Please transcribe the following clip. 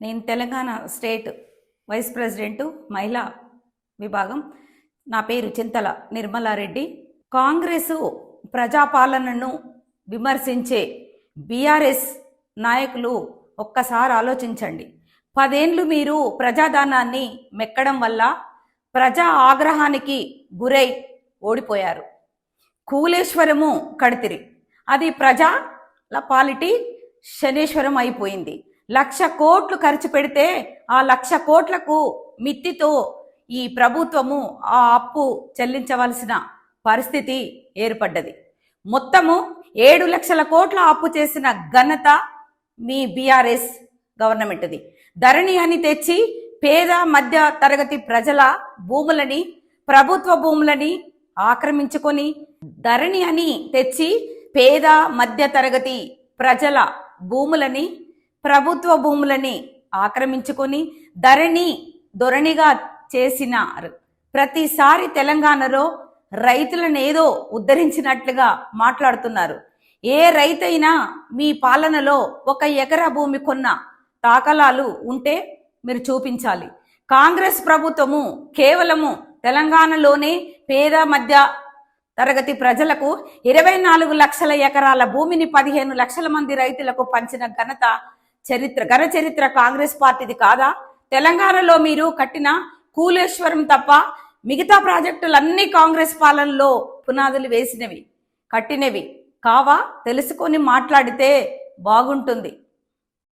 నేను Telangana state vice president మహిళా విభాగం. నా పేరు చింతల నిర్మలారెడ్డి. కాంగ్రెస్ ప్రజాపాలనను విమర్శించే బీఆర్ఎస్ నాయకులు ఒక్కసారి ఆలోచించండి. పదేండ్లు మీరు ప్రజాదానాన్ని మెక్కడం వల్ల ప్రజా ఆగ్రహానికి గురై ఓడిపోయారు. కూలేశ్వరము కడితిరి. అది ప్రజల పాలిటీ శనేశ్వరం అయిపోయింది. లక్ష కోట్లు ఖర్చు పెడితే ఆ లక్ష కోట్లకు మిత్తితో ఈ ప్రభుత్వము ఆ అప్పు చెల్లించవలసిన పరిస్థితి ఏర్పడ్డది. మొత్తము ఏడు లక్షల కోట్ల అప్పు చేసిన ఘనత మీ బీఆర్ఎస్ గవర్నమెంట్ది. ధరణి అని తెచ్చి పేద మధ్య తరగతి ప్రజల భూములని ప్రభుత్వ భూములని ఆక్రమించుకొని ధరణి అని తెచ్చి పేద మధ్య తరగతి ప్రజల భూములని ప్రభుత్వ భూములని ఆక్రమించుకొని ధరణి ధోరణిగా చేసినారు. ప్రతిసారి తెలంగాణలో రైతులను ఏదో ఉద్ధరించినట్లుగా మాట్లాడుతున్నారు. ఏ రైతైనా మీ పాలనలో ఒక ఎకరా భూమి కొన్న తాకలాలు ఉంటే మీరు చూపించాలి. కాంగ్రెస్ ప్రభుత్వము కేవలము తెలంగాణలోనే పేద మధ్య తరగతి ప్రజలకు ఇరవై నాలుగు లక్షల ఎకరాల భూమిని పదిహేను లక్షల మంది రైతులకు పంచిన ఘనత చరిత్ర ఘన చరిత్ర కాంగ్రెస్ పార్టీది కాదా? తెలంగాణలో మీరు కట్టిన కూలేశ్వరం తప్ప మిగతా ప్రాజెక్టులన్నీ కాంగ్రెస్ పాలనలో పునాదులు వేసినవి కట్టినవి. కావా? తెలుసుకొని మాట్లాడితే బాగుంటుంది.